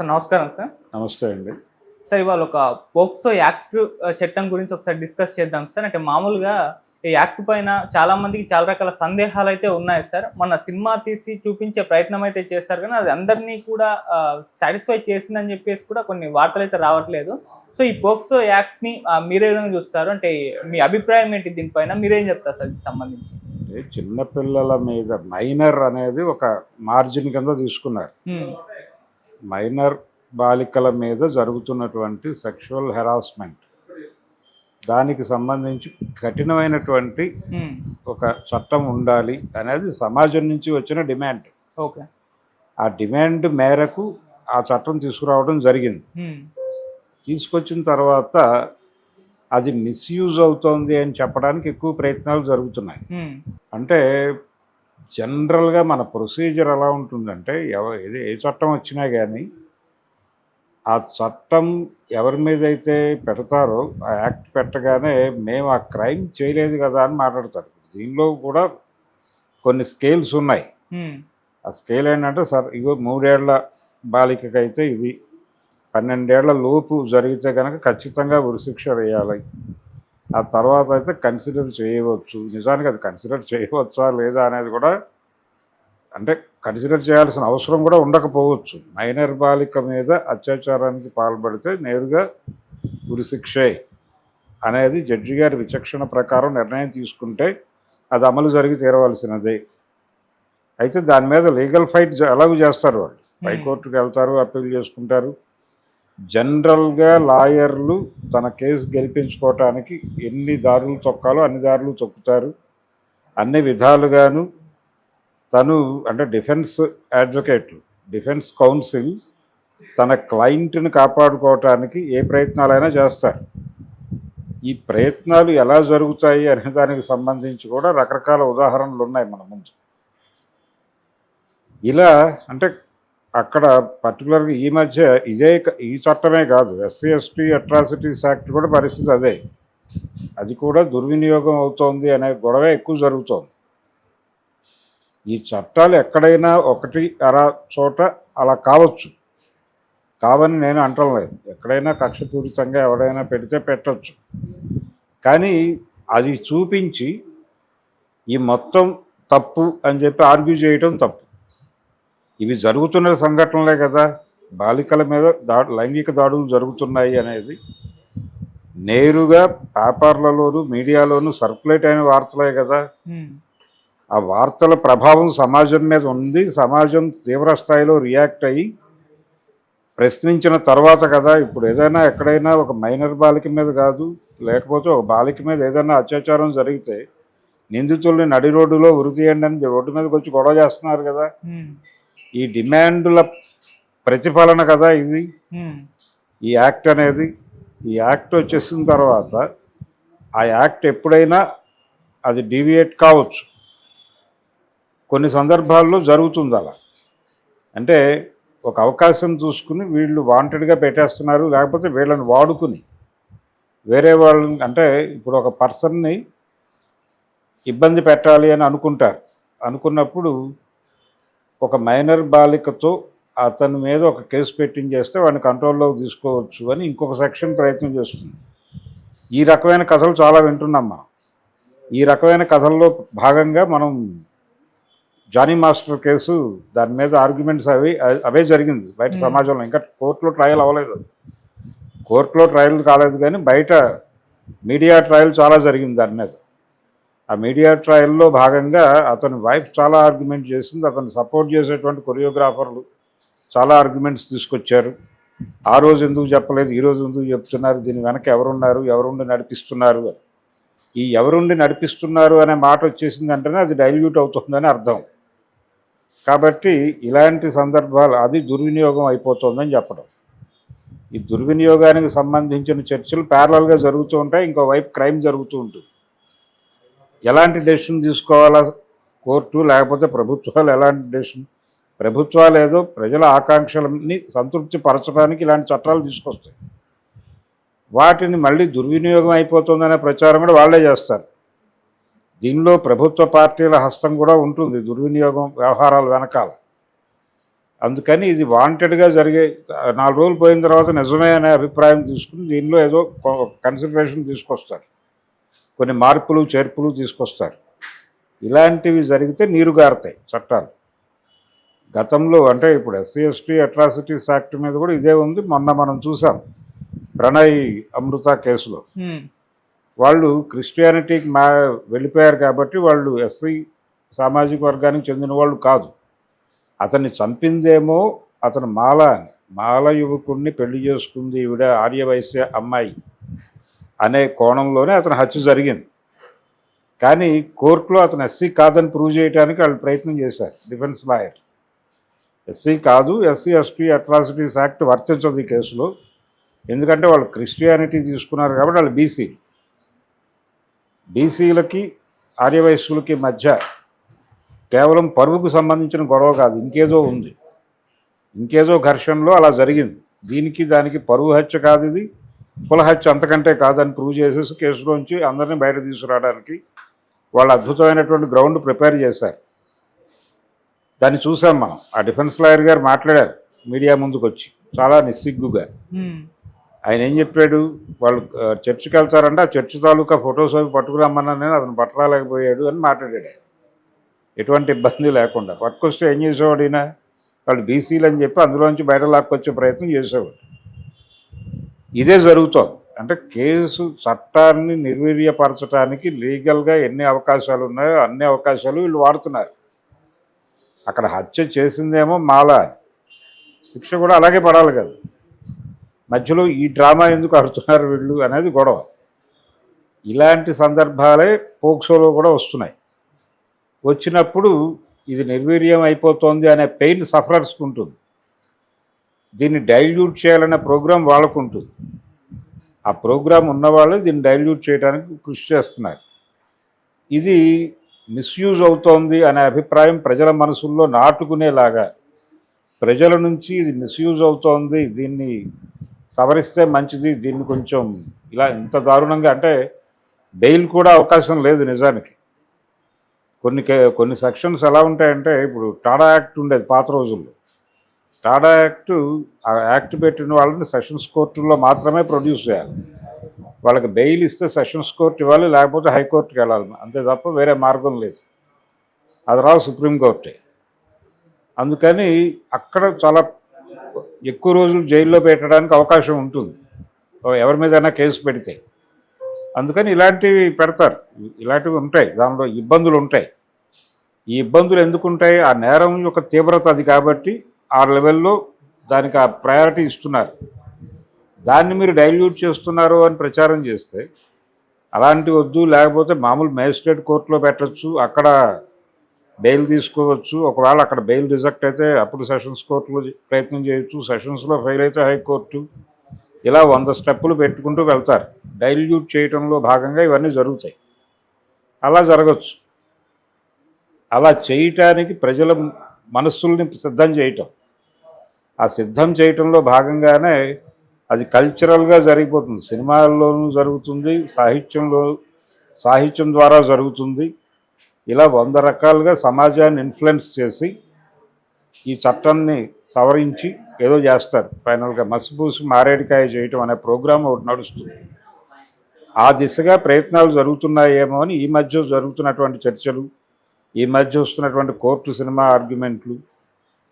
Sir నమస్కారం sir. నమస్తే అండి. సార్ ఇవాళ ఒక పోక్సో యాక్ట్ చట్టం గురించి ఒకసారి డిస్కస్ చేద్దాం సార్. అంటే మామూలుగా ఈ యాక్ట్ పైన చాలా మందికి చాలా రకాల సందేహాలు అయితే ఉన్నాయి సార్. మన సినిమా తీసి చూపించే ప్రయత్నం అయితే చేస్తారు కానీ అది అందరినీ కూడా సాటిస్ఫై చేసిందని చెప్పేసి కూడా కొన్ని వార్తలు అయితే రావట్లేదు. సో ఈ పోక్సో యాక్ట్ని ఆ, మీరే విధంగా చూస్తారు? అంటే మీ అభిప్రాయం ఏంటి దీనిపైన? మీరేం చెప్తారు సార్ దీనికి సంబంధించి? చిన్నపిల్లల మీద మైనర్ అనేది ఒక మార్జిన్ కింద తీసుకున్నారు. మైనర్ బాలికల మీద జరుగుతున్నటువంటి సెక్షువల్ హెరాస్మెంట్ దానికి సంబంధించి కఠినమైనటువంటి ఉమ్, ఒక చట్టం ఉండాలి అనేది సమాజం నుంచి వచ్చిన డిమాండ్. ఓకే ఆ డిమాండ్ మేరకు ఆ చట్టం తీసుకురావడం జరిగింది. ఉమ్, తీసుకొచ్చిన తర్వాత అది మిస్యూజ్ అవుతోంది అని చెప్పడానికి ఎక్కువ ప్రయత్నాలు జరుగుతున్నాయి. ఉమ్, అంటే జనరల్గా మన ప్రొసీజర్ ఎలా ఉంటుందంటే ఎవ ఏది- ఏ చట్టం వచ్చినా కానీ ఆ చట్టం ఎవరి మీద అయితే పెడతారో ఆ యాక్ట్ పెట్టగానే మేము ఆ క్రైమ్ చేయలేదు కదా అని మాట్లాడతారు. దీనిలో కూడా కొన్ని స్కేల్స్ ఉన్నాయి. ఆ స్కేల్ ఏంటంటే సార్ ఇగో మూడేళ్ళ బాలికకైతే ఇది పన్నెండేళ్ళ లోపు జరిగితే కనుక ఖచ్చితంగా ఉరిశిక్ష వేయాలి. ఆ తర్వాత అయితే కన్సిడర్ చేయవచ్చు. నిజానికి అది కన్సిడర్ చేయవచ్చా లేదా అనేది కూడా అంటే కన్సిడర్ చేయాల్సిన అవసరం కూడా ఉండకపోవచ్చు. మైనర్ బాలిక మీద అత్యాచారానికి పాల్పడితే నేరుగా ఉరిశిక్షే అనేది జడ్జి గారి విచక్షణ ప్రకారం నిర్ణయం తీసుకుంటే అది అమలు జరిగి తీరవలసినదే. అయితే దాని మీద లీగల్ ఫైట్ ఎలాగూ చేస్తారు వాళ్ళు. హైకోర్టుకు వెళ్తారు అప్పీల్ చేసుకుంటారు. జనరల్గా లాయర్లు తన కేసు గెలిపించుకోవటానికి ఎన్ని దారులు తొక్కాలో అన్ని దారులు తొక్కుతారు అన్ని విధాలుగాను తను అంటే డిఫెన్స్ అడ్వకేట్లు డిఫెన్స్ కౌన్సిల్ తన క్లయింట్ని కాపాడుకోవటానికి ఏ ప్రయత్నాలైనా చేస్తారు. ఈ ప్రయత్నాలు ఎలా జరుగుతాయి అనే దానికి సంబంధించి కూడా రకరకాల ఉదాహరణలు ఉన్నాయి మన ముందు. ఇలా అంటే అక్కడ పర్టికులర్గా ఈ మధ్య ఇదే ఈ చట్టమే కాదు. ఎస్సీ ఎస్టీ అట్రాసిటీస్ యాక్ట్ కూడా పరిస్థితి అదే. అది కూడా దుర్వినియోగం అవుతోంది అనే గొడవ ఎక్కువ జరుగుతోంది. ఈ చట్టాలు ఎక్కడైనా ఒకటి అర చోట అలా కావచ్చు. కావని నేను అంటం లేదు. ఎక్కడైనా కక్షపూరితంగా ఎవడైనా పెడితే పెట్టచ్చు. కానీ అది చూపించి ఈ మొత్తం తప్పు అని చెప్పి ఆర్గ్యూ చేయటం తప్పు. ఇవి జరుగుతున్న సంఘటనలే కదా. బాలికల మీద దా లైంగిక దాడులు జరుగుతున్నాయి అనేది నేరుగా పేపర్లలోను మీడియాలోను సర్క్యులేట్ అయిన వార్తలే కదా. ఆ వార్తల ప్రభావం సమాజం మీద ఉంది. సమాజం తీవ్ర స్థాయిలో రియాక్ట్ అయ్యి ప్రశ్నించిన తర్వాత కదా ఇప్పుడు ఏదైనా ఎక్కడైనా ఒక మైనర్ బాలిక మీద కాదు లేకపోతే ఒక బాలిక మీద ఏదైనా అత్యాచారం జరిగితే నిందితుల్ని నడి రోడ్డులో ఉరి తీయండి అని రోడ్డు మీదకి వచ్చి గొడవ చేస్తున్నారు కదా. ఈ డిమాండ్ల ప్రతిఫలన కదా ఇది? ఈ యాక్ట్ అనేది ఈ యాక్ట్ వచ్చేసిన తర్వాత ఆ యాక్ట్ ఎప్పుడైనా అది డీవియేట్ కావచ్చు. కొన్ని సందర్భాల్లో జరుగుతుంది అలా. అంటే ఒక అవకాశం చూసుకుని వీళ్ళు వాంటెడ్గా పెట్టేస్తున్నారు లేకపోతే వీళ్ళని వాడుకుని వేరే వాళ్ళని అంటే ఇప్పుడు ఒక పర్సన్ని ఇబ్బంది పెట్టాలి అని అనుకుంటారు. అనుకున్నప్పుడు ఒక మైనర్ బాలికతో అతని మీద ఒక కేసు పెట్టింగ్ చేస్తే వాడిని కంట్రోల్లోకి తీసుకోవచ్చు అని ఇంకొక సెక్షన్ ప్రయత్నం చేస్తుంది. ఈ రకమైన కథలు చాలా వింటున్నాం మనం. ఈ రకమైన కథల్లో భాగంగా మనం జానీ మాస్టర్ కేసు దాని మీద ఆర్గ్యుమెంట్స్ అవి అవే జరిగింది బయట. సమాజంలో. ఇంకా కోర్టులో ట్రయల్ అవ్వలేదు. కోర్టులో ట్రయల్ కాలేదు కానీ బయట మీడియా ట్రయల్ చాలా జరిగింది దాని మీద. ఆ మీడియా ట్రయల్లో భాగంగా అతని వైఫ్ చాలా ఆర్గ్యుమెంట్ చేసింది అతను సపోర్ట్ చేసేటువంటి కొరియోగ్రాఫర్లు చాలా ఆర్గ్యుమెంట్స్ తీసుకొచ్చారు. ఆ రోజు ఎందుకు చెప్పలేదు ఈ రోజు ఎందుకు చెప్తున్నారు దీని వెనక ఎవరున్నారు ఎవరుండి నడిపిస్తున్నారు అని. ఈ ఎవరుండి నడిపిస్తున్నారు అనే మాట వచ్చేసిందంటేనే అది డైల్యూట్ అవుతుందని అర్థం. కాబట్టి ఇలాంటి సందర్భాలు అది దుర్వినియోగం అయిపోతుందని చెప్పడం. ఈ దుర్వినియోగానికి సంబంధించిన చర్చలు ప్యారలల్గా జరుగుతూ ఉంటాయి ఇంకోవైపు క్రైమ్ జరుగుతూ ఉంటుంది. ఎలాంటి డెసిషన్ తీసుకోవాలా కోర్టు లేకపోతే ప్రభుత్వాలు ఎలాంటి డెసిషన్? ప్రభుత్వాలు ఏదో ప్రజల ఆకాంక్షలని సంతృప్తి పరచడానికి ఇలాంటి చట్టాలు తీసుకొస్తాయి. వాటిని మళ్ళీ దుర్వినియోగం అయిపోతుందనే ప్రచారం కూడా వాళ్ళే చేస్తారు. దీనిలో ప్రభుత్వ పార్టీల హస్తం కూడా ఉంటుంది దుర్వినియోగం వ్యవహారాల వెనకాల. అందుకని ఇది వాంటెడ్గా జరిగే నాలుగు రోజులు పోయిన తర్వాత నిజమే అనే అభిప్రాయం తీసుకుని దీనిలో ఏదో కన్సిడరేషన్ తీసుకొస్తారు. కొన్ని మార్పులు చేర్పులు తీసుకొస్తారు. ఇలాంటివి జరిగితే నీరు గారుతాయి చట్టాలు. గతంలో అంటే ఇప్పుడు ఎస్సీ ఎస్టీ అట్రాసిటీస్ యాక్ట్ మీద కూడా ఇదే ఉంది. మొన్న మనం చూసాం ప్రణయ్ అమృత కేసులో. వాళ్ళు క్రిస్టియానిటీకి మా వెళ్ళిపోయారు కాబట్టి వాళ్ళు ఎస్సీ సామాజిక వర్గానికి చెందిన వాళ్ళు కాదు. అతన్ని చంపిందేమో అతను మాల. మాల యువకుడిని పెళ్ళి చేసుకుంది ఈవిడ ఆర్యవైశ్య అమ్మాయి. అనే కోణంలోనే అతను హత్య జరిగింది. కానీ కోర్టులో అతను ఎస్సీ కాదని ప్రూవ్ చేయడానికి వాళ్ళు ప్రయత్నం చేశారు డిఫెన్స్ లాయర్. ఎస్సీ కాదు ఎస్సీ ఎస్టీ అట్రాసిటీస్ యాక్ట్ వర్తించదు ఈ కేసులో. ఎందుకంటే వాళ్ళు క్రిస్టియానిటీ తీసుకున్నారు కాబట్టి వాళ్ళు బీసీ. బీసీలకి ఆర్యవయస్సులకి మధ్య కేవలం పరువుకు సంబంధించిన గొడవ కాదు ఇంకేదో ఉంది. ఇంకేదో ఘర్షణలో అలా జరిగింది. దీనికి దానికి పరువు హత్య కాదు ఇది. కుల హత్య అంతకంటే కాదని ప్రూవ్ చేసేసి కేసులోంచి అందరినీ బయట తీసుకురావడానికి వాళ్ళు అద్భుతమైనటువంటి గ్రౌండ్ ప్రిపేర్ చేశారు. దాన్ని చూసాం మనం. ఆ డిఫెన్స్ లాయర్ గారు మాట్లాడారు. మీడియా ముందుకు వచ్చి చాలా నిస్సిగ్గుగా. ఆయన ఏం చెప్పాడు? వాళ్ళు చర్చికి వెళ్తారంటే. ఆ చర్చి తాలూకా ఫొటోస్ అవి పట్టుకురమ్మన్నాను నేను అతను పట్టరాలేకపోయాడు అని మాట్లాడాడు. ఎటువంటి ఇబ్బంది లేకుండా. పట్టుకొస్తే ఏం చేసేవాడు ఈయన? వాళ్ళు బీసీలు అని చెప్పి అందులోంచి బయట లాక్కొచ్చే ప్రయత్నం చేసేవాడు. ఇదే జరుగుతోంది. అంటే కేసు చట్టాన్ని నిర్వీర్యపరచడానికి లీగల్గా ఎన్ని అవకాశాలు ఉన్నాయో అన్ని అవకాశాలు వీళ్ళు వాడుతున్నారు. అక్కడ హత్య చేసిందేమో మాల శిక్ష కూడా అలాగే పడాలి కదా. మధ్యలో ఈ డ్రామా ఎందుకు ఆడుతున్నారు వీళ్ళు అనేది గొడవ. ఇలాంటి సందర్భాలే పోక్సోలో కూడా వస్తున్నాయి. వచ్చినప్పుడు ఇది నిర్వీర్యం అయిపోతుంది అనే పెయిన్ సఫరర్స్కుంటుంది దీన్ని డైల్యూట్ చేయాలనే ప్రోగ్రాం వాళ్ళకు ఉంటుంది. ఆ ప్రోగ్రాం ఉన్నవాళ్ళు దీన్ని డైల్యూట్ చేయడానికి కృషి చేస్తున్నారు. ఇది మిస్యూజ్ అవుతోంది అనే అభిప్రాయం ప్రజల మనసుల్లో నాటుకునేలాగా ప్రజల నుంచి ఇది మిస్యూజ్ అవుతోంది దీన్ని సవరిస్తే మంచిది దీన్ని కొంచెం ఇలా ఇంత దారుణంగా అంటే బెయిల్ కూడా అవకాశం లేదు నిజానికి. కొన్ని కే- కొన్ని సెక్షన్స్ ఎలా ఉంటాయంటే ఇప్పుడు టాడా యాక్ట్ ఉండేది పాత రోజుల్లో. టాడా యాక్ట్ ఆ యాక్ట్ పెట్టిన వాళ్ళని సెషన్స్ కోర్టుల్లో మాత్రమే ప్రొడ్యూస్ చేయాలి. వాళ్ళకి బెయిల్ ఇస్తే సెషన్స్ కోర్టు ఇవ్వాలి లేకపోతే హైకోర్టుకి వెళ్ళాలి. అంతే తప్ప వేరే మార్గం లేదు. అది రావు సుప్రీంకోర్టే అందుకని అక్కడ చాలా ఎక్కువ రోజులు జైల్లో పెట్టడానికి అవకాశం ఉంటుంది. ఎవరి మీదైనా కేసు పెడితే. అందుకని ఇలాంటివి పెడతారు. ఇలాంటివి ఉంటాయి. దానిలో ఇబ్బందులు ఉంటాయి. ఈ ఇబ్బందులు ఎందుకు ఉంటాయి? ఆ నేరం యొక్క తీవ్రత అది కాబట్టి ఆ లెవెల్లో దానికి ఆ ప్రయారిటీ ఇస్తున్నారు. దాన్ని మీరు డైల్యూట్ చేస్తున్నారు అని ప్రచారం చేస్తే అలాంటి వద్దు లేకపోతే మామూలు మేజిస్ట్రేట్ కోర్టులో పెట్టచ్చు అక్కడ బెయిల్ తీసుకోవచ్చు ఒకవేళ అక్కడ బెయిల్ రిజెక్ట్ అయితే అప్పుడు సెషన్స్ కోర్టులో ప్రయత్నం చేయొచ్చు సెషన్స్లో ఫెయిల్ అయితే హైకోర్టు. ఇలా వంద స్టెప్పులు పెట్టుకుంటూ వెళ్తారు. డైల్యూట్ చేయటంలో భాగంగా ఇవన్నీ జరుగుతాయి. అలా జరగచ్చు. అలా చేయటానికి ప్రజల మనస్సుల్ని సిద్ధం చేయటం. ఆ సిద్ధం చేయటంలో భాగంగానే అది కల్చరల్గా జరిగిపోతుంది. సినిమాల్లోనూ జరుగుతుంది సాహిత్యంలో సాహిత్యం ద్వారా జరుగుతుంది. ఇలా వంద రకాలుగా సమాజాన్ని ఇన్ఫ్లుయెన్స్ చేసి ఈ చట్టాన్ని సవరించి ఏదో చేస్తారు. ఫైనల్గా మసిపూసి మారేడికాయ చేయటం అనే ప్రోగ్రాం ఒకటి నడుస్తుంది. ఆ దిశగా ప్రయత్నాలు జరుగుతున్నాయేమో అని ఈ మధ్య జరుగుతున్నటువంటి చర్చలు ఈ మధ్య వస్తున్నటువంటి కోర్టు సినిమా ఆర్గ్యుమెంట్లు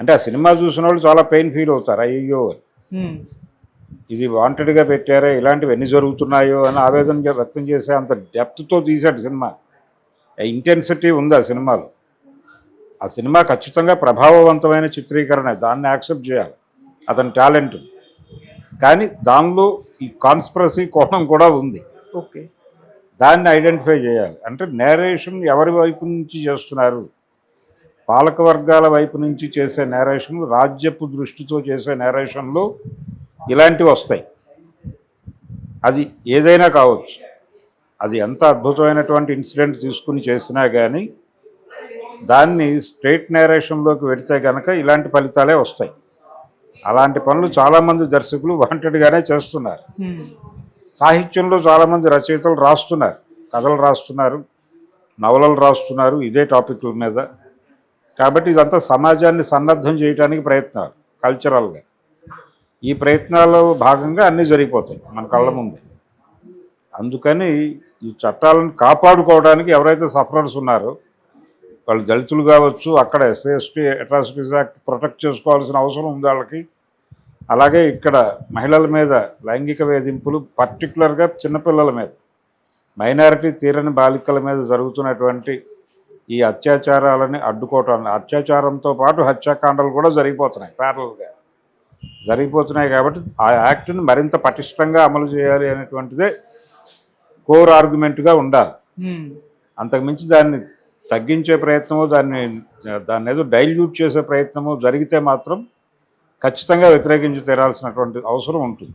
అంటే ఆ సినిమా చూసిన వాళ్ళు చాలా పెయిన్ ఫీల్ అవుతారు. అయ్యో ఇది వాంటెడ్గా పెట్టారా ఇలాంటివి ఎన్ని జరుగుతున్నాయో అని ఆవేదన వ్యక్తం చేసే అంత డెప్త్తో తీశాడు సినిమా. ఇంటెన్సిటీ ఉంది ఆ సినిమాలో. ఆ సినిమా ఖచ్చితంగా ప్రభావవంతమైన చిత్రీకరణ దాన్ని యాక్సెప్ట్ చేయాలి. అతని టాలెంట్ కానీ దానిలో ఈ కాన్స్పరసీ కోణం కూడా ఉంది. ఓకే. దాన్ని ఐడెంటిఫై చేయాలి. అంటే నేరేషన్ ఎవరి వైపు నుంచి చేస్తున్నారు? పాలక వర్గాల వైపు నుంచి చేసే నేరేషన్ రాజ్యపు దృష్టితో చేసే నేరేషన్లో ఇలాంటివి వస్తాయి. అది ఏదైనా కావచ్చు. అది ఎంత అద్భుతమైనటువంటి ఇన్సిడెంట్ తీసుకుని చేసినా కానీ దాన్ని స్ట్రైట్ నేరేషన్లోకి వెడితే కనుక ఇలాంటి ఫలితాలే వస్తాయి. అలాంటి పనులు చాలామంది దర్శకులు వాంటెడ్గానే చేస్తున్నారు. సాహిత్యంలో చాలామంది రచయితలు రాస్తున్నారు. కథలు రాస్తున్నారు నవలలు రాస్తున్నారు ఇదే టాపిక్ల మీద. కాబట్టి ఇదంతా సమాజాన్ని సన్నద్ధం చేయడానికి ప్రయత్నాలు కల్చరల్గా ఈ ప్రయత్నాల్లో భాగంగా అన్నీ జరిగిపోతాయి మన కళ్ళ ముందు. అందుకని ఈ చట్టాలను కాపాడుకోవడానికి ఎవరైతే సఫరర్స్ ఉన్నారో వాళ్ళు దళితులు కావచ్చు అక్కడ ఎస్ఎస్టీ అట్రాసిటీస్ యాక్ట్ ప్రొటెక్ట్ చేసుకోవాల్సిన అవసరం ఉంది వాళ్ళకి. అలాగే ఇక్కడ మహిళల మీద లైంగిక వేధింపులు పర్టికులర్గా చిన్నపిల్లల మీద మైనారిటీ తీరని బాలికల మీద జరుగుతున్నటువంటి ఈ అత్యాచారాలని అడ్డుకోవటాన్ని అత్యాచారంతో పాటు హత్యాకాండాలు కూడా జరిగిపోతున్నాయి ప్యారల్గా జరిగిపోతున్నాయి కాబట్టి ఆ యాక్ట్ని మరింత పటిష్టంగా అమలు చేయాలి అనేటువంటిదే కోర్ ఆర్గ్యుమెంట్గా ఉండాలి. అంతకుమించి దాన్ని తగ్గించే ప్రయత్నము దాన్ని దాన్ని ఏదో డైల్యూట్ చేసే ప్రయత్నము జరిగితే మాత్రం ఖచ్చితంగా వ్యతిరేకించి తీరాల్సినటువంటి అవసరం ఉంటుంది.